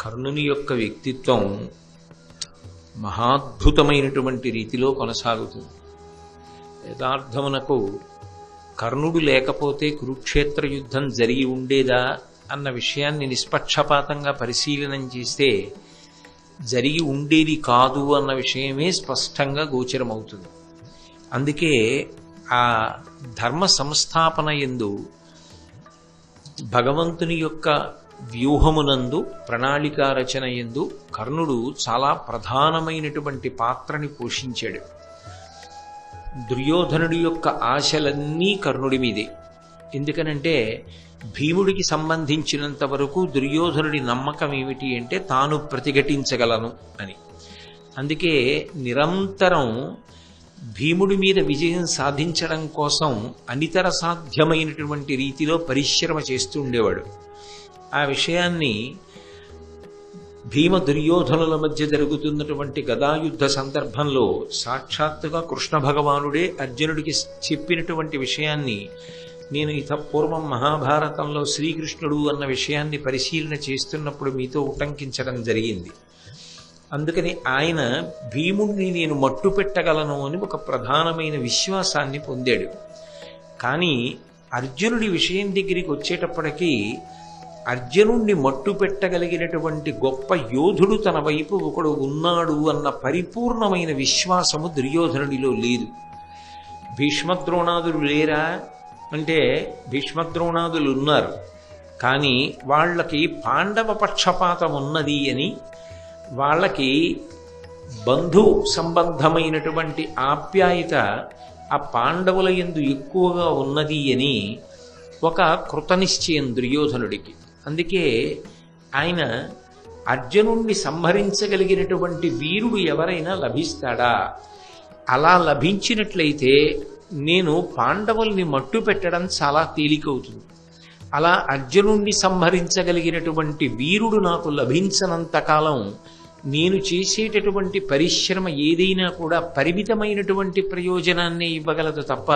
కర్ణుని యొక్క వ్యక్తిత్వం మహాద్భుతమైనటువంటి రీతిలో కొనసాగుతుంది. యథార్థమునకు కర్ణుడు లేకపోతే కురుక్షేత్ర యుద్ధం జరిగి ఉండేదా అన్న విషయాన్ని నిష్పక్షపాతంగా పరిశీలనం చేస్తే జరిగి ఉండేది కాదు అన్న విషయమే స్పష్టంగా గోచరమవుతుంది. అందుకే ఆ ధర్మ సంస్థాపన ఎందు భగవంతుని యొక్క వ్యూహమునందు ప్రణాళికా రచన ఎందు కర్ణుడు చాలా ప్రధానమైనటువంటి పాత్రని పోషించాడు. దుర్యోధనుడి యొక్క ఆశలన్నీ కర్ణుడి మీదే. ఎందుకనంటే భీముడికి సంబంధించినంత వరకు దుర్యోధనుడి నమ్మకం ఏమిటి అంటే తాను ప్రతిఘటించగలను అని. అందుకే నిరంతరం భీముడి మీద విజయం సాధించడం కోసం అనితర సాధ్యమైనటువంటి రీతిలో పరిశ్రమ చేస్తూ ఉండేవాడు. ఆ విషయాన్ని భీమ దుర్యోధనుల మధ్య జరుగుతున్నటువంటి గదాయుద్ధ సందర్భంలో సాక్షాత్తుగా కృష్ణ భగవానుడే అర్జునుడికి చెప్పినటువంటి విషయాన్ని నేను ఇత పూర్వం మహాభారతంలో శ్రీకృష్ణుడు అన్న విషయాన్ని పరిశీలన చేస్తున్నప్పుడు మీతో ఉటంకించడం జరిగింది. అందుకని ఆయన భీముణ్ణి నేను మట్టు పెట్టగలను అని ఒక ప్రధానమైన విశ్వాసాన్ని పొందాడు. కానీ అర్జునుడి విషయం దగ్గరికి వచ్చేటప్పటికీ అర్జునుణ్ణి మట్టు పెట్టగలిగినటువంటి గొప్ప యోధుడు తన వైపు ఒకడు ఉన్నాడు అన్న పరిపూర్ణమైన విశ్వాసము దుర్యోధనుడిలో లేదు. భీష్మద్రోణాదులు లేరా? అంటే భీష్మద్రోణాదులు ఉన్నారు. కానీ వాళ్ళకి పాండవ పక్షపాతం ఉన్నది అని వాళ్ళకి బంధు సంబంధమైనటువంటి ఆప్యాయత ఆ పాండవుల ఎందు ఎక్కువగా ఉన్నది అని ఒక కృతనిశ్చయం దుర్యోధనుడికి. అందుకే ఆయన అర్జునుణ్ణి సంహరించగలిగినటువంటి వీరుడు ఎవరైనా లభిస్తాడా? అలా లభించినట్లయితే నేను పాండవుల్ని మట్టు పెట్టడం చాలా తేలికవుతుంది. అలా అర్జునుణ్ణి సంహరించగలిగినటువంటి వీరుడు నాకు లభించనంత కాలం నేను చేసేటటువంటి పరిశ్రమ ఏదైనా కూడా పరిమితమైనటువంటి ప్రయోజనాన్ని ఇవ్వగలదు తప్ప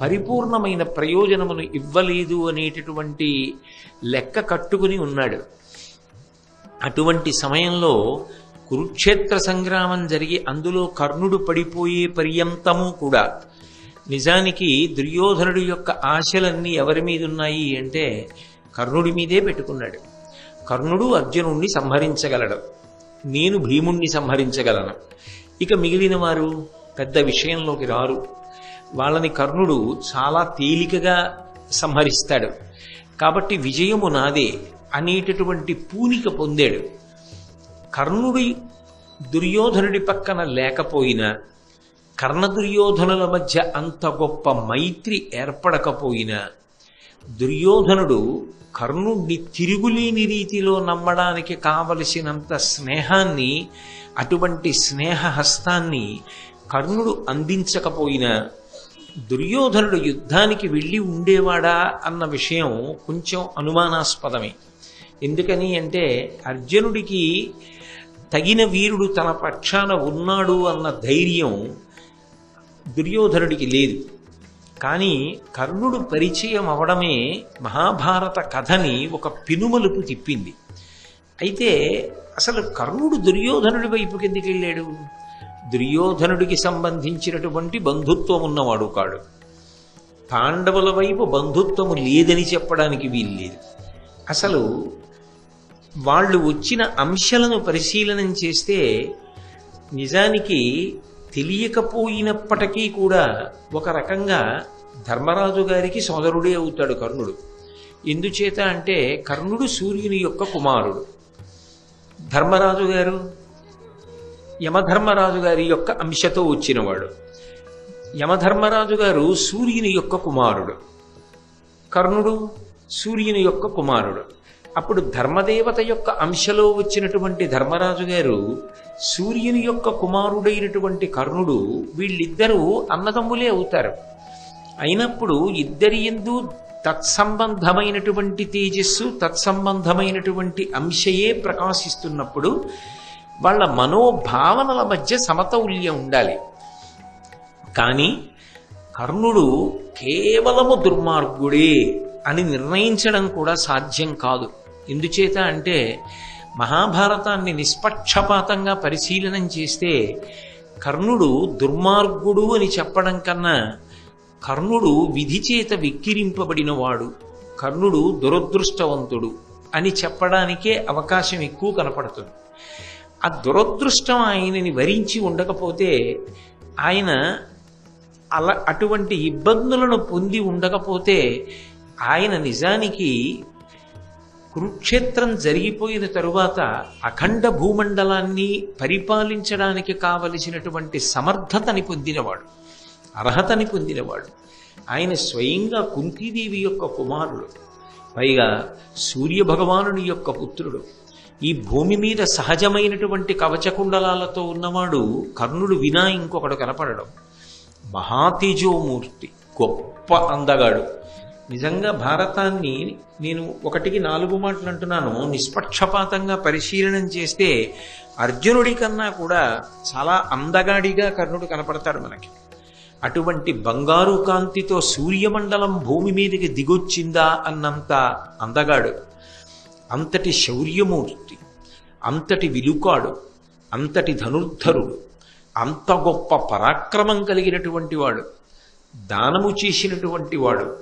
పరిపూర్ణమైన ప్రయోజనమును ఇవ్వలేదు అనేటటువంటి లెక్క కట్టుకుని ఉన్నాడు. అటువంటి సమయంలో కురుక్షేత్ర సంగ్రామం జరిగి అందులో కర్ణుడు పడిపోయే పర్యంతము కూడా నిజానికి దుర్యోధనుడి యొక్క ఆశలన్నీ ఎవరి మీద ఉన్నాయి అంటే కర్ణుడి మీదే పెట్టుకున్నాడు. కర్ణుడు అర్జునుణ్ణి సంహరించగలడు. నేను భీముణ్ణి సంహరించగలను. ఇక మిగిలిన వారు పెద్ద విషయంలోకి రారు. వాళ్ళని కర్ణుడు చాలా తేలికగా సంహరిస్తాడు. కాబట్టి విజయము నాదే అనేటటువంటి పూనిక పొందాడు. కర్ణుడి దుర్యోధనుడి పక్కన లేకపోయినా కర్ణ దుర్యోధనుల మధ్య అంత గొప్ప మైత్రి ఏర్పడకపోయినా దుర్యోధనుడు కర్ణుడిని తిరుగులేని రీతిలో నమ్మడానికి కావలసినంత స్నేహాన్ని అటువంటి స్నేహ హస్తాన్ని కర్ణుడు అందించకపోయినా దుర్యోధనుడు యుద్ధానికి వెళ్ళి ఉండేవాడా అన్న విషయం కొంచెం అనుమానాస్పదమే. ఎందుకని అంటే అర్జునుడికి తగిన వీరుడు తన పక్షాన ఉన్నాడు అన్న ధైర్యం దుర్యోధనుడికి లేదు. కానీ కర్ణుడు పరిచయం అవడమే మహాభారత కథని ఒక పినుమలుపు తిప్పింది. అయితే అసలు కర్ణుడు దుర్యోధనుడి వైపుకి ఎందుకు వెళ్ళాడు దుర్యోధనుడికి సంబంధించినటువంటి బంధుత్వం ఉన్నవాడు కాడు. పాండవుల వైపు బంధుత్వము లేదని చెప్పడానికి వీల్లేదు. అసలు వాళ్ళు వచ్చిన అంశాలను పరిశీలనం చేస్తే నిజానికి తెలియకపోయినప్పటికీ కూడా ఒక రకంగా ధర్మరాజు గారికి సోదరుడే అవుతాడు కర్ణుడు. ఎందుచేత అంటే కర్ణుడు సూర్యుని యొక్క కుమారుడు. ధర్మరాజు గారు యమధర్మరాజు గారి యొక్క అంశతో వచ్చినవాడు. యమధర్మరాజు గారు సూర్యుని యొక్క కుమారుడు. కర్ణుడు సూర్యుని యొక్క కుమారుడు. అప్పుడు ధర్మదేవత యొక్క అంశలో వచ్చినటువంటి ధర్మరాజు గారు సూర్యుని యొక్క కుమారుడైనటువంటి కర్ణుడు వీళ్ళిద్దరూ అన్నదమ్ములే అవుతారు. అయినప్పుడు ఇద్దరి ఎందు తత్సంబంధమైనటువంటి తేజస్సు తత్సంబంధమైనటువంటి అంశయే ప్రకాశిస్తున్నప్పుడు వాళ్ళ మనోభావనల మధ్య సమతౌల్యం ఉండాలి. కానీ కర్ణుడు కేవలము దుర్మార్గుడే అని నిర్ణయించడం కూడా సాధ్యం కాదు. ఎందుచేత అంటే మహాభారతాన్ని నిష్పక్షపాతంగా పరిశీలనం చేస్తే కర్ణుడు దుర్మార్గుడు అని చెప్పడం కన్నా కర్ణుడు విధి చేత విక్కిరింపబడినవాడు. కర్ణుడు దురదృష్టవంతుడు అని చెప్పడానికే అవకాశం ఎక్కువ కనపడుతుంది. ఆ దురదృష్టం ఆయనని వరించి ఉండకపోతే ఆయన అలా అటువంటి ఇబ్బందులను పొంది ఉండకపోతే ఆయన నిజానికి కురుక్షేత్రం జరిగిపోయిన తరువాత అఖండ భూమండలాన్ని పరిపాలించడానికి కావలసినటువంటి సమర్థతని పొందినవాడు అర్హతని పొందినవాడు. ఆయన స్వయంగా కుంతీదేవి యొక్క కుమారుడు పైగా సూర్య భగవానుని యొక్క పుత్రుడు. ఈ భూమి మీద సహజమైనటువంటి కవచకుండలాలతో ఉన్నవాడు కర్ణుడు వినా ఇంకొకడు కనపడడం. మహాతేజోమూర్తి గొప్ప అందగాడు. నిజంగా భారతాన్ని నేను ఒకటికి నాలుగు మాటలు అంటున్నాను నిష్పక్షపాతంగా పరిశీలనం చేస్తే అర్జునుడి కన్నా కూడా చాలా అందగాడిగా కర్ణుడు కనపడతాడు మనకి. అటువంటి బంగారు కాంతితో సూర్యమండలం భూమి మీదకి దిగొచ్చిందా అన్నంత అందగాడు. అంతటి శౌర్యమూర్తి అంతటి విలుకాడు అంతటి ధనుర్ధరుడు అంత గొప్ప పరాక్రమం కలిగినటువంటి వాడు దానము చేసినటువంటి వాడు.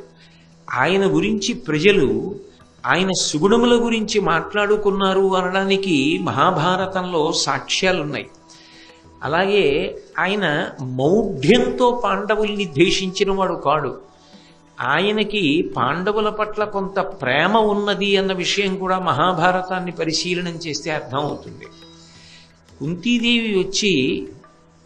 ఆయన గురించి ప్రజలు ఆయన సుగుణముల గురించి మాట్లాడుకున్నారు అనడానికి మహాభారతంలో సాక్ష్యాలున్నాయి. అలాగే ఆయన మౌఢ్యంతో పాండవుల్ని ద్వేషించిన వాడు కాడు. ఆయనకి పాండవుల పట్ల కొంత ప్రేమ ఉన్నది అన్న విషయం కూడా మహాభారతాన్ని పరిశీలనం చేస్తే అర్థమవుతుంది. కుంతీదేవి వచ్చి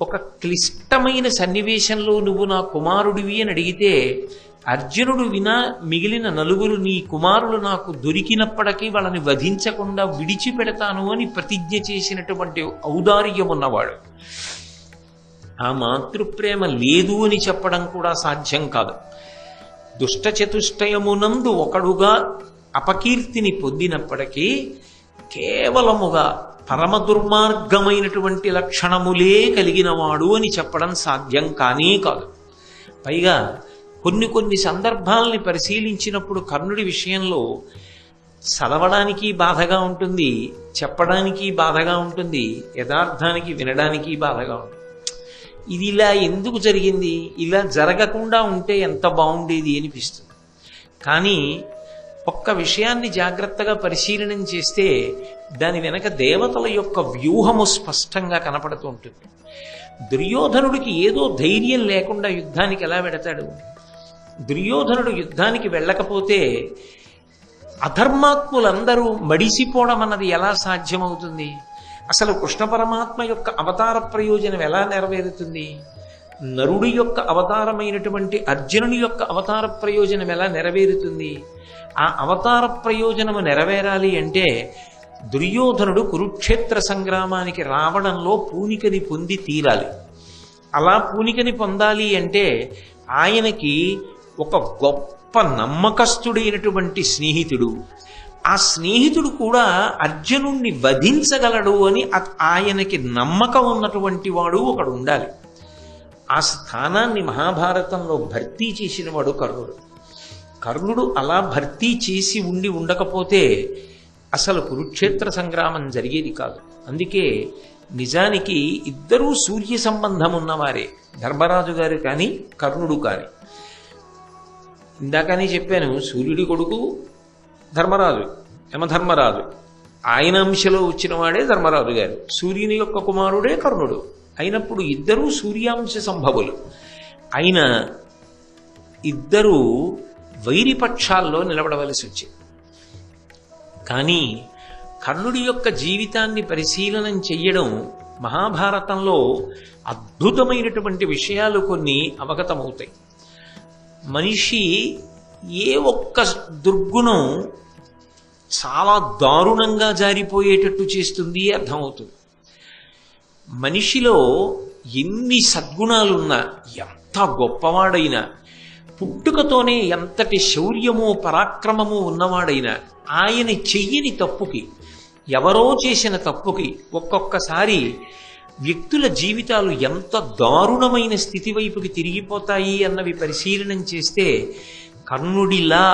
ఒక క్లిష్టమైన సన్నివేశంలో నువ్వు నా కుమారుడివి అని అడిగితే అర్జునుడు వినా మిగిలిన నలుగురు నీ కుమారులు నాకు దొరికినప్పటికీ వాళ్ళని వధించకుండా విడిచిపెడతాను అని ప్రతిజ్ఞ చేసినటువంటి ఔదార్యం ఉన్నవాడు ఆ మాతృప్రేమ లేదు అని చెప్పడం కూడా సాధ్యం కాదు. దుష్టచతుష్టయమునందు ఒకడుగా అపకీర్తిని పొందినప్పటికీ కేవలముగా పరమ దుర్మార్గమైనటువంటి లక్షణములే కలిగినవాడు అని చెప్పడం సాధ్యం కానీ కాదు. పైగా కొన్ని కొన్ని సందర్భాలని పరిశీలించినప్పుడు కర్ణుడి విషయంలో చదవడానికి బాధగా ఉంటుంది చెప్పడానికి బాధగా ఉంటుంది యథార్థానికి వినడానికి బాధగా ఉంటుంది. ఇది ఇలా ఎందుకు జరిగింది? ఇలా జరగకుండా ఉంటే ఎంత బాగుండేది అనిపిస్తుంది. కానీ ఒక్క విషయాన్ని జాగ్రత్తగా పరిశీలనం చేస్తే దాని వెనక దేవతల యొక్క వ్యూహము స్పష్టంగా కనపడుతూ ఉంటుంది. దుర్యోధనుడికి ఏదో ధైర్యం లేకుండా యుద్ధానికి ఎలా వెడతాడు? దుర్యోధనుడు యుద్ధానికి వెళ్ళకపోతే అధర్మాత్ములందరూ మడిసిపోవడం అన్నది ఎలా సాధ్యమవుతుంది? అసలు కృష్ణ పరమాత్మ యొక్క అవతార ప్రయోజనం ఎలా నెరవేరుతుంది? నరుడి యొక్క అవతారమైనటువంటి అర్జునుని యొక్క అవతార ప్రయోజనం ఎలా నెరవేరుతుంది? ఆ అవతార ప్రయోజనము నెరవేరాలి అంటే దుర్యోధనుడు కురుక్షేత్ర సంగ్రామానికి రావడంలో పూనికని పొంది తీరాలి. అలా పూనికని పొందాలి అంటే ఆయనకి ఒక గొప్ప నమ్మకస్తుడైనటువంటి స్నేహితుడు ఆ స్నేహితుడు కూడా అర్జునుణ్ణి వధించగలడు అని ఆయనకి నమ్మకం ఉన్నటువంటి వాడు ఒకడు ఉండాలి. ఆ స్థానాన్ని మహాభారతంలో భర్తీ చేసిన వాడు కర్ణుడు. కర్ణుడు అలా భర్తీ చేసి ఉండి ఉండకపోతే అసలు కురుక్షేత్ర సంగ్రామం జరిగేది కాదు. అందుకే నిజానికి ఇద్దరూ సూర్య సంబంధం ఉన్నవారే. ధర్మరాజు గారు కానీ కర్ణుడు కానీ. ఇందాకనే చెప్పాను సూర్యుడి కొడుకు ధర్మరాజు యమధర్మరాజు. ఆయన అంశలో వచ్చిన వాడే ధర్మరాజు గారు. సూర్యుని యొక్క కుమారుడే కర్ణుడు. అయినప్పుడు ఇద్దరూ సూర్యాంశ సంభవులు. ఆయన ఇద్దరూ వైరిపక్షాల్లో నిలబడవలసి వచ్చింది. కానీ కర్ణుడి యొక్క జీవితాన్ని పరిశీలనం చెయ్యడం మహాభారతంలో అద్భుతమైనటువంటి విషయాలు కొన్ని అవగతమవుతాయి. మనిషి ఏ ఒక్క దుర్గుణం చాలా దారుణంగా జారిపోయేటట్టు చేస్తుంది అర్థమవుతుంది. మనిషిలో ఎన్ని సద్గుణాలున్నా ఎంత గొప్పవాడైనా పుట్టుకతోనే ఎంతటి శౌర్యము పరాక్రమము ఉన్నవాడైనా ఆయన చెయ్యని తప్పుకి ఎవరో చేసిన తప్పుకి ఒక్కొక్కసారి వ్యక్తుల జీవితాలు ఎంత దారుణమైన స్థితి వైపుకి తిరిగిపోతాయి అన్నవి పరిశీలనం చేస్తే కర్ణుడిలా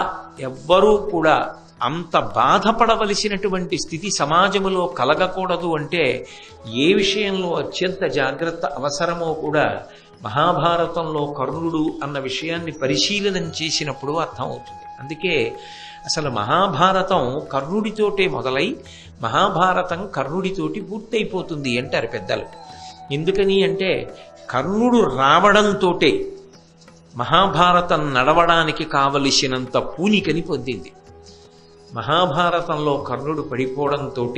ఎవ్వరూ కూడా అంత బాధపడవలసినటువంటి స్థితి సమాజంలో కలగకూడదు అంటే ఏ విషయంలో అత్యంత జాగ్రత్త అవసరమో కూడా మహాభారతంలో కర్ణుడు అన్న విషయాన్ని పరిశీలనం చేసినప్పుడు అర్థమవుతుంది. అందుకే అసలు మహాభారతం కర్ణుడితోటే మొదలై మహాభారతం కర్ణుడితోటి పూర్తయిపోతుంది అంటారు పెద్దలు. ఎందుకని అంటే కర్ణుడు రావడంతోటే మహాభారతం నడవడానికి కావలసినంత పూనికని పొందింది. మహాభారతంలో కర్ణుడు పడిపోవడంతో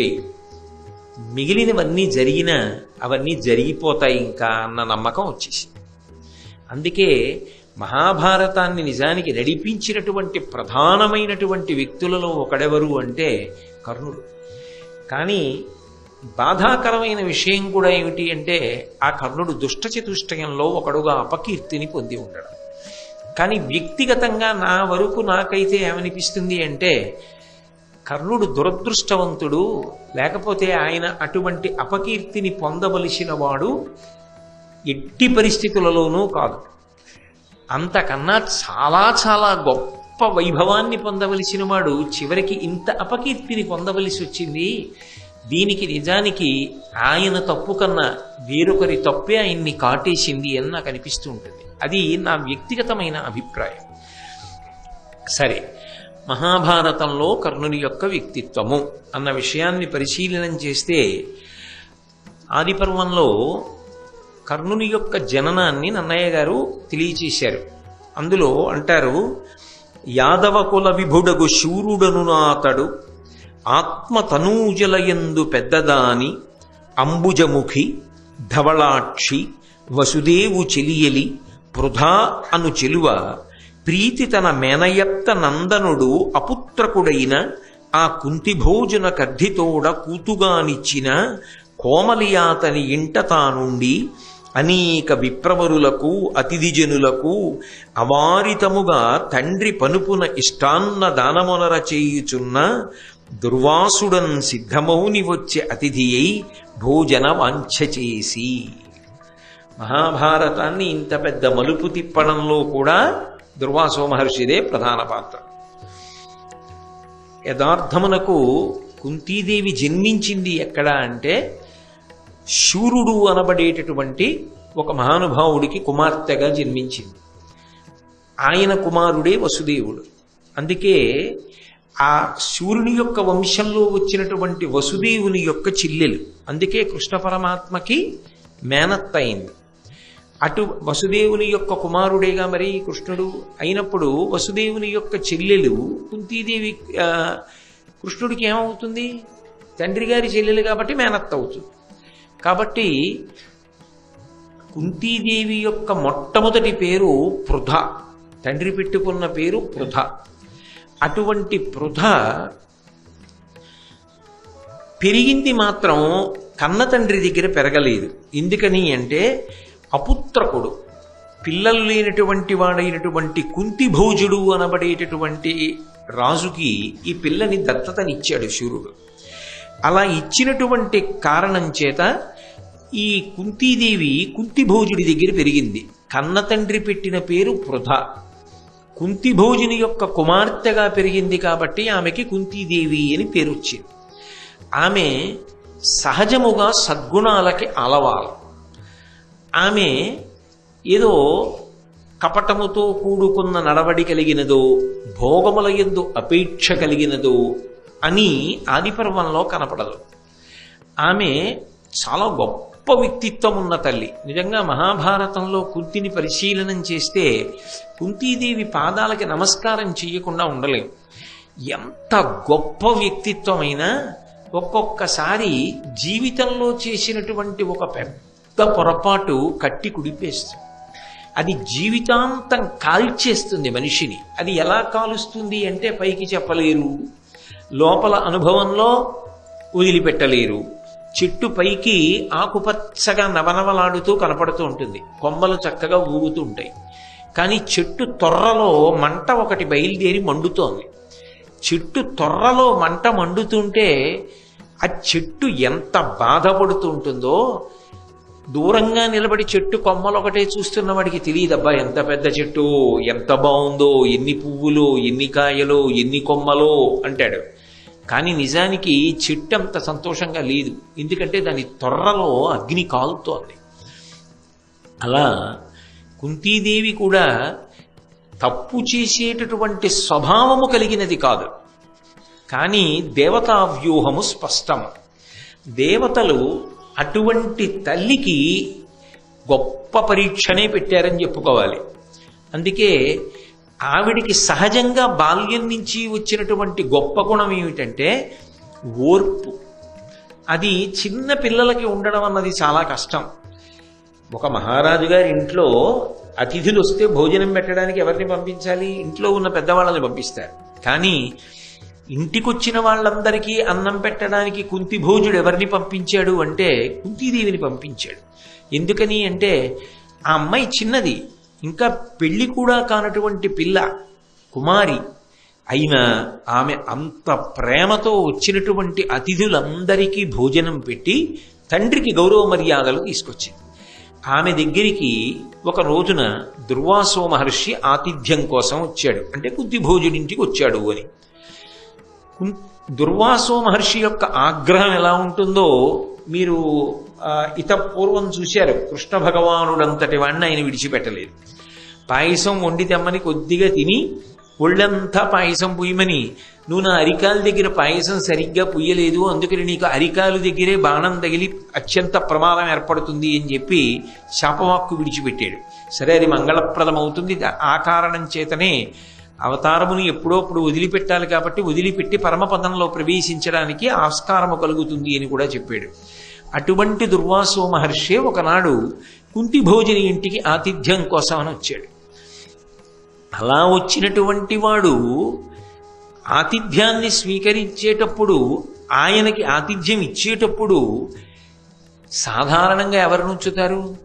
మిగిలినవన్నీ జరిగినా అవన్నీ జరిగిపోతాయి ఇంకా అన్న నమ్మకం వచ్చేసి అందుకే మహాభారతాన్ని నిజానికి నడిపించినటువంటి ప్రధానమైనటువంటి వ్యక్తులలో ఒకడెవరు అంటే కర్ణుడు. కానీ బాధాకరమైన విషయం కూడా ఏమిటి అంటే ఆ కర్ణుడు దుష్ట చతుష్టయంలో ఒకడుగా అపకీర్తిని పొంది ఉండడం. కానీ వ్యక్తిగతంగా నా వరకు నాకైతే ఏమనిపిస్తుంది అంటే కర్ణుడు దురదృష్టవంతుడు లేకపోతే ఆయన అటువంటి అపకీర్తిని పొందవలసిన వాడు ఎట్టి పరిస్థితులలోనూ కాదు. అంతకన్నా చాలా చాలా గొప్ప వైభవాన్ని పొందవలసిన వాడు చివరికి ఇంత అపకీర్తిని పొందవలసి వచ్చింది దీనికి నిజానికి ఆయన తప్పు కన్నా వేరొకరి తప్పే ఆయన్ని కాటేసింది అని నాకు అనిపిస్తూ ఉంటుంది. అది నా వ్యక్తిగతమైన అభిప్రాయం. సరే మహాభారతంలో కర్ణుని యొక్క వ్యక్తిత్వము అన్న విషయాన్ని పరిశీలనం చేస్తే ఆదిపర్వంలో కర్ణుని యొక్క జననాన్ని నన్నయ్య గారు తెలియచేశారు. అందులో అంటారు యాదవ కుల విభుడగు శూరుడను నాతడు ఆత్మతనూజలయందు పెద్దదాని అంబుజముఖి ధవళాక్షి వసుదేవు చెలియలి పృథా అను చెలువ ప్రీతి తన మేనయప్త నందనుడు అపుత్రకుడైన ఆ కుంతిభోజన కర్ధితోడ కూతుగానిచ్చిన కోమలియాతని ఇంట తానుండి అనేక విప్రవరులకు అతిథిజనులకు అవారితముగా తండ్రి పనుపున ఇష్టాన్న దానమునర చేయుచున్న దుర్వాసుడన్ సిద్ధమౌని వచ్చే అతిథి అయి భోజన వాంఛ చేసి. మహాభారతాన్ని ఇంత పెద్ద మలుపు తిప్పడంలో కూడా దుర్వాసో మహర్షిదే ప్రధాన పాత్ర. యథార్థమునకు కుంతీదేవి జన్మించింది ఎక్కడ అంటే శూరుడు అనబడేటటువంటి ఒక మహానుభావుడికి కుమార్తెగా జన్మించింది. ఆయన కుమారుడే వసుదేవుడు. అందుకే ఆ సూర్యుని యొక్క వంశంలో వచ్చినటువంటి వసుదేవుని యొక్క చిల్లెలు. అందుకే కృష్ణ పరమాత్మకి మేనత్త అయింది అటు వసుదేవుని యొక్క కుమారుడేగా మరి కృష్ణుడు అయినప్పుడు వసుదేవుని యొక్క చెల్లెలు కుంతీదేవి కృష్ణుడికి ఏమవుతుంది? తండ్రి గారి చెల్లెలు కాబట్టి మేనత్త అవుతుంది కాబట్టి కుంతీదేవి యొక్క మొట్టమొదటి పేరు పృథ. తండ్రి పెట్టుకున్న పేరు పృథ. అటువంటి పృథ పెరిగింది మాత్రం కన్న తండ్రి దగ్గర పెరగలేదు. ఎందుకని అంటే అపుత్రకుడు పిల్లలు లేనటువంటి వాడైనటువంటి కుంతి భోజుడు అనబడేటటువంటి రాజుకి ఈ పిల్లని దత్తతనిచ్చాడు శూరుడు అలా ఇచ్చినటువంటి కారణం చేత ఈ కుంతీదేవి కుంతిభోజుడి దగ్గర పెరిగింది. కన్న తండ్రి పెట్టిన పేరు పృథ. కుంతిభోజుని యొక్క కుమార్తెగా పెరిగింది కాబట్టి ఆమెకి కుంతీదేవి అని పేరు వచ్చింది. ఆమె సహజముగా సద్గుణాలకి అలవాలు. ఆమె ఏదో కపటముతో కూడుకున్న నడవడి కలిగినదో భోగముల ఎందు అపేక్ష కలిగినదో అని ఆదిపర్వంలో కనపడదు. ఆమె చాలా గొప్ప గొప్ప వ్యక్తిత్వం ఉన్న తల్లి. నిజంగా మహాభారతంలో కుంతిని పరిశీలనం చేస్తే కుంతీదేవి పాదాలకి నమస్కారం చేయకుండా ఉండలేం. ఎంత గొప్ప వ్యక్తిత్వమైనా ఒక్కొక్కసారి జీవితంలో చేసినటువంటి ఒక పెద్ద పొరపాటు కట్టి కుడిపేస్తుంది. అది జీవితాంతం కాల్చేస్తుంది మనిషిని. అది ఎలా కాలుస్తుంది అంటే పైకి చెప్పలేరు. లోపల అనుభవంలో వదిలిపెట్టలేరు. చెట్టు పైకి ఆకుపచ్చగా నవనవలాడుతూ కనపడుతూ ఉంటుంది. కొమ్మలు చక్కగా ఊగుతూ ఉంటాయి. కానీ చెట్టు తొర్రలో మంట ఒకటి బయలుదేరి మండుతోంది. చెట్టు తొర్రలో మంట మండుతుంటే ఆ చెట్టు ఎంత బాధపడుతూ ఉంటుందో దూరంగా నిలబడి చెట్టు కొమ్మలు ఒకటే చూస్తున్న వాడికి తెలియదబ్బా ఎంత పెద్ద చెట్టు ఎంత బాగుందో ఎన్ని పువ్వులు ఎన్ని కాయలు ఎన్ని కొమ్మలు అంటాడు. కానీ నిజానికి చెట్టు అంత సంతోషంగా లేదు. ఎందుకంటే దాని త్వరలో అగ్ని కాలుతోంది. అలా కుంతీదేవి కూడా తప్పు చేసేటటువంటి స్వభావము కలిగినది కాదు. కానీ దేవతా వ్యూహము స్పష్టము దేవతలు అటువంటి తల్లికి గొప్ప పరీక్షనే పెట్టారని చెప్పుకోవాలి. అందుకే ఆవిడికి సహజంగా బాల్యం నుంచి వచ్చినటువంటి గొప్ప గుణం ఏమిటంటే ఓర్పు. అది చిన్న పిల్లలకి ఉండడం అన్నది చాలా కష్టం. ఒక మహారాజు గారి ఇంట్లో అతిథులు వస్తే భోజనం పెట్టడానికి ఎవరిని పంపించాలి? ఇంట్లో ఉన్న పెద్దవాళ్ళని పంపిస్తారు. కానీ ఇంటికొచ్చిన వాళ్ళందరికీ అన్నం పెట్టడానికి కుంతి భోజుడు ఎవరిని పంపించాడు అంటే కుంతీదేవిని పంపించాడు. ఎందుకని అంటే ఆ అమ్మాయి చిన్నది. ఇంకా పెళ్ళి కూడా కానటువంటి పిల్ల కుమారి అయినా ఆమె అంత ప్రేమతో వచ్చినటువంటి అతిథులందరికీ భోజనం పెట్టి తండ్రికి గౌరవ మర్యాదలు తీసుకొచ్చింది. ఆమె దగ్గరికి ఒక రోజున దుర్వాసో మహర్షి ఆతిథ్యం కోసం వచ్చాడు. అంటే కుంతి భోజుడింటికి వచ్చాడు అని. దుర్వాసో మహర్షి యొక్క ఆగ్రహం ఎలా ఉంటుందో మీరు ఇతపూర్వం ఇత పూర్వం చూశారు. కృష్ణ భగవానుడంతటి వాడిని ఆయన విడిచిపెట్టలేదు. పాయసం వండి తెమ్మని కొద్దిగా తిని ఒళ్ళంతా పాయసం పుయ్యమని. నువ్వు నా అరికాల దగ్గర పాయసం సరిగ్గా పుయ్యలేదు అందుకని నీకు అరికాలు దగ్గరే బాణం తగిలి అత్యంత ప్రమాదం ఏర్పడుతుంది అని చెప్పి శాపవాక్కు విడిచిపెట్టాడు. సరే అది మంగళప్రదం అవుతుంది ఆ కారణం చేతనే అవతారమును ఎప్పుడోప్పుడు వదిలిపెట్టాలి కాబట్టి వదిలిపెట్టి పరమపదంలో ప్రవేశించడానికి ఆస్కారము కలుగుతుంది అని కూడా చెప్పాడు. అటువంటి దుర్వాసో మహర్షి ఒకనాడు కుంటి భోజని ఇంటికి ఆతిథ్యం కోసం అని వచ్చాడు. అలా వచ్చినటువంటి వాడు ఆతిథ్యాన్ని స్వీకరించేటప్పుడు ఆయనకి ఆతిథ్యం ఇచ్చేటప్పుడు సాధారణంగా ఎవరు నుంచుతారు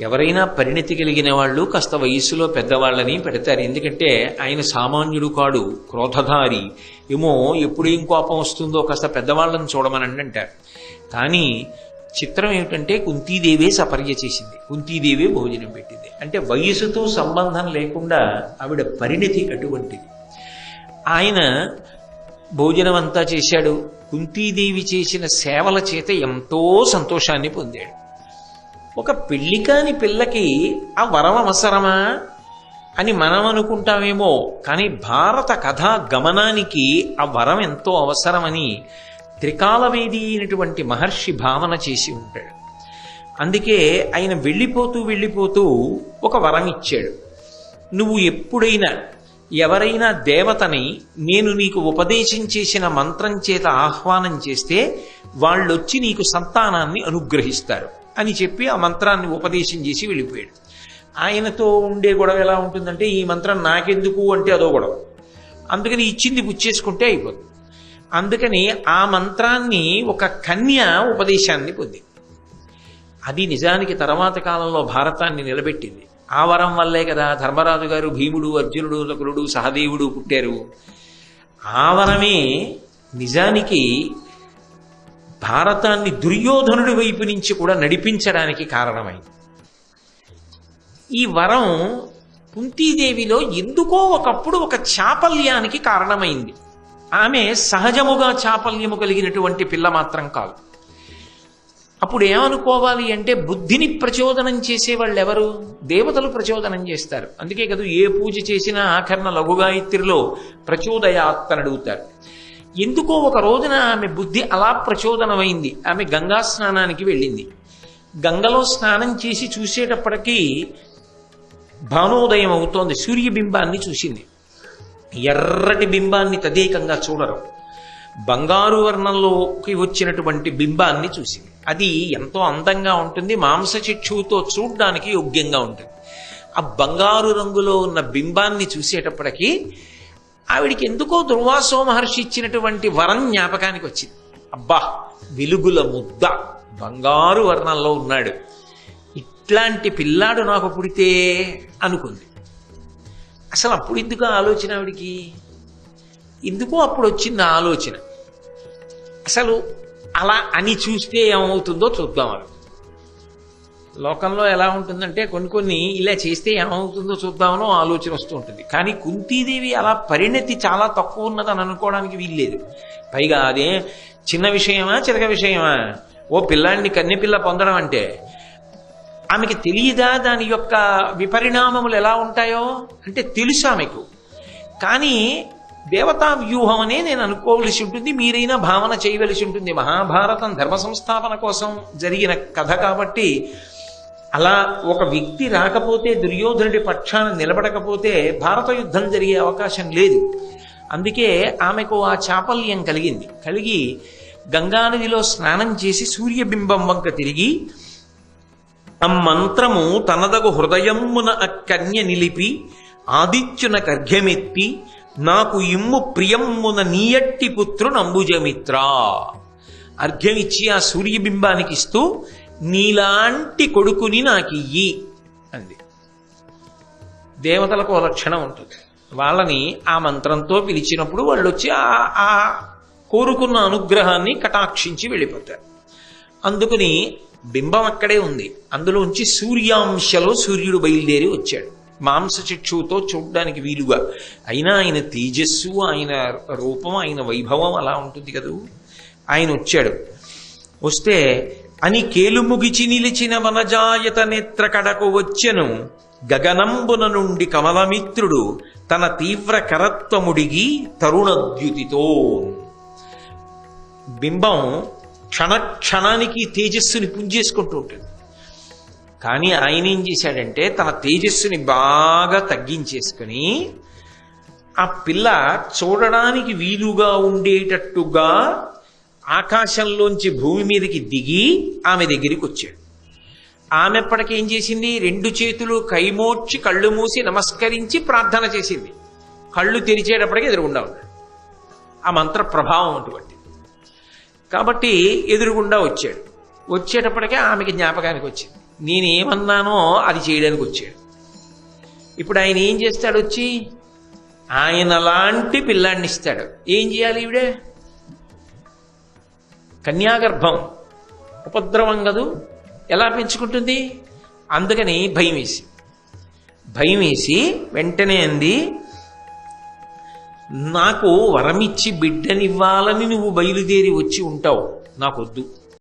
ఎవరైనా పరిణతి కలిగిన వాళ్ళు కాస్త వయస్సులో పెద్దవాళ్ళని పెడతారు. ఎందుకంటే ఆయన సామాన్యుడు కాడు క్రోధధారి. ఏమో ఎప్పుడు ఏం కోపం వస్తుందో కాస్త పెద్దవాళ్ళని చూడమని అంటారు. కానీ చిత్రం ఏమిటంటే కుంతీదేవే సపర్య చేసింది. కుంతీదేవే భోజనం పెట్టింది. అంటే వయసుతో సంబంధం లేకుండా ఆవిడ పరిణితి అటువంటిది. ఆయన భోజనం అంతా చేశాడు కుంతీదేవి చేసిన సేవల చేత ఎంతో సంతోషాన్ని పొందాడు. ఒక పెళ్ళి కాని పిల్లకి ఆ వరం అవసరమా అని మనం అనుకుంటామేమో కానీ భారత కథా గమనానికి ఆ వరం ఎంతో అవసరమని త్రికాలవేది అయినటువంటి మహర్షి భావన చేసి ఉంటాడు. అందుకే ఆయన వెళ్ళిపోతూ వెళ్ళిపోతూ ఒక వరం ఇచ్చాడు. నువ్వు ఎప్పుడైనా ఎవరైనా దేవతని నేను నీకు ఉపదేశం చేసిన మంత్రం చేత ఆహ్వానం చేస్తే వాళ్ళొచ్చి నీకు సంతానాన్ని అనుగ్రహిస్తారు అని చెప్పి ఆ మంత్రాన్ని ఉపదేశం చేసి వెళ్ళిపోయాడు. ఆయనతో ఉండే గొడవ ఎలా ఉంటుందంటే ఈ మంత్రం నాకెందుకు అంటే అదో గొడవ. అందుకని ఇచ్చింది పుచ్చేసుకుంటే అయిపోతుంది. అందుకని ఆ మంత్రాన్ని ఒక కన్య ఉపదేశాన్ని పొందింది అది నిజానికి తర్వాత కాలంలో భారతాన్ని నిలబెట్టింది. ఆ వరం వల్లే కదా ధర్మరాజు గారు భీముడు అర్జునుడు నకులుడు సహదేవుడు పుట్టారు. ఆ వరమే నిజానికి భారతాన్ని దుర్యోధనుడి వైపు నుంచి కూడా నడిపించడానికి కారణమైంది. ఈ వరం కుంతీదేవిలో ఎందుకో ఒకప్పుడు ఒక చాపల్యానికి కారణమైంది. ఆమె సహజముగా చాపల్యము కలిగినటువంటి పిల్ల మాత్రం కాదు. అప్పుడు ఏమనుకోవాలి అంటే బుద్ధిని ప్రచోదనం చేసేవాళ్ళు ఎవరు దేవతలు ప్రచోదనం చేస్తారు. అందుకే కదా ఏ పూజ చేసినా ఆఖరణ లఘుగాయత్రిలో ప్రచోదయాత్తని అడుగుతారు ఎందుకో ఒక రోజున ఆమె బుద్ధి అలా ప్రచోదనమైంది. ఆమె గంగా స్నానానికి వెళ్ళింది. గంగలో స్నానం చేసి చూసేటప్పటికీ భానోదయం అవుతోంది. సూర్యబింబాన్ని చూసింది. ఎర్రటి బింబాన్ని తదేకంగా చూడరు. బంగారు వర్ణంలోకి వచ్చినటువంటి బింబాన్ని చూసింది. అది ఎంతో అందంగా ఉంటుంది మాంసచిక్షువుతో చూడడానికి యోగ్యంగా ఉంటుంది. ఆ బంగారు రంగులో ఉన్న బింబాన్ని చూసేటప్పటికీ ఆవిడికి ఎందుకో దుర్వాసో మహర్షి ఇచ్చినటువంటి వరం జ్ఞాపకానికి వచ్చింది. అబ్బా వెలుగుల ముద్ద. బంగారు వర్ణంలో ఉన్నాడు. ఇట్లాంటి పిల్లాడు నాకు పుడితే అనుకుంది. అసలు అప్పుడు ఎందుకు ఆలోచన ఆవిడికి? ఎందుకో అప్పుడు వచ్చింది ఆలోచన. అసలు అలా అని చూస్తే ఏమవుతుందో చూద్దాం అవి లోకంలో ఎలా ఉంటుందంటే కొన్ని కొన్ని ఇలా చేస్తే ఏమవుతుందో చూద్దామనో ఆలోచన వస్తూ ఉంటుంది. కానీ కుంతీదేవి అలా పరిణతి చాలా తక్కువ ఉన్నదని అనుకోవడానికి వీల్లేదు. పైగా అదే చిన్న విషయమా చిరక విషయమా? ఓ పిల్లాడిని కన్నెపిల్ల పొందడం అంటే ఆమెకి తెలియదా? దాని యొక్క విపరిణామములు ఎలా ఉంటాయో? అంటే తెలుసు ఆమెకు. కానీ దేవతా వ్యూహం అనే నేను అనుకోవలసి ఉంటుంది మీరైనా భావన చేయవలసి ఉంటుంది. మహాభారతం ధర్మ సంస్థాపన కోసం జరిగిన కథ కాబట్టి అలా ఒక వ్యక్తి రాకపోతే దుర్యోధనుడి పక్షాన నిలబడకపోతే భారత యుద్ధం జరిగే అవకాశం లేదు. అందుకే ఆమెకు ఆ చాపల్యం కలిగింది. కలిగి గంగానదిలో స్నానం చేసి సూర్యబింబం వంక తిరిగి ఆ మంత్రము తనదగు హృదయమున అక్కన్య నిలిపి ఆదిత్యున కర్ఘ్యమెత్తి నాకు ఇమ్ము ప్రియమ్మున నీయట్టి పుత్రుని అంబుజమిత్ర. అర్ఘ్యమిచ్చి ఆ సూర్యబింబానికి ఇస్తూ నీలాంటి కొడుకుని నాకు ఇయ్యి అంది. దేవతలకు ఓ లక్షణం ఉంటుంది. వాళ్ళని ఆ మంత్రంతో పిలిచినప్పుడు వాళ్ళు వచ్చి ఆ- ఆ కోరుకున్న అనుగ్రహాన్ని కటాక్షించి వెళ్ళిపోతారు. అందుకని బింబం అక్కడే ఉంది. అందులోంచి సూర్యాంశలో సూర్యుడు బయలుదేరి వచ్చాడు. మాంసచిక్షువుతో చూడడానికి వీలుగా. అయినా ఆయన తేజస్సు ఆయన రూపం ఆయన వైభవం అలా ఉంటుంది కదూ. ఆయన వచ్చాడు. వస్తే అని కేలుముగిచి నిలిచిన వనజాయత నేత్ర కడకు వచ్చెను. గగనంబున నుండి కమలమిత్రుడు తన తీవ్ర కరత్వముడిగి తరుణద్యుతితో. బింబం క్షణ క్షణానికి తేజస్సుని పుంజేసుకుంటూ ఉంటుంది. కానీ ఆయన ఏం చేశాడంటే తన తేజస్సుని బాగా తగ్గించేసుకుని ఆ పిల్ల చూడడానికి వీలుగా ఉండేటట్టుగా ఆకాశంలోంచి భూమి మీదకి దిగి ఆమె దగ్గరికి వచ్చాడు. ఆమె ఎప్పటికేం చేసింది? రెండు చేతులు కైమోడ్చి కళ్ళు మూసి నమస్కరించి ప్రార్థన చేసింది. కళ్ళు తెరిచేటప్పటికి ఎదురుగుండా ఉన్నాడు. ఆ మంత్ర ప్రభావం అటువంటిది. కాబట్టి ఎదురుగుండా వచ్చాడు. వచ్చేటప్పటికే ఆమెకి జ్ఞాపకానికి వచ్చింది. నేనేమన్నానో అది చేయడానికి వచ్చాడు. ఇప్పుడు ఆయన ఏం చేస్తాడు వచ్చి? ఆయన లాంటి పిల్లాడిని ఇస్తాడు. ఏం చేయాలి ఈవిడే? కన్యాగర్భం. ఉపద్రవం కదూ? ఎలా పెంచుకుంటుంది? అందుకని భయం వేసి. భయం వేసి వెంటనే అంది నాకు వరమిచ్చి బిడ్డనివ్వాలని నువ్వు బయలుదేరి వచ్చి ఉంటావు. నాకొద్దు.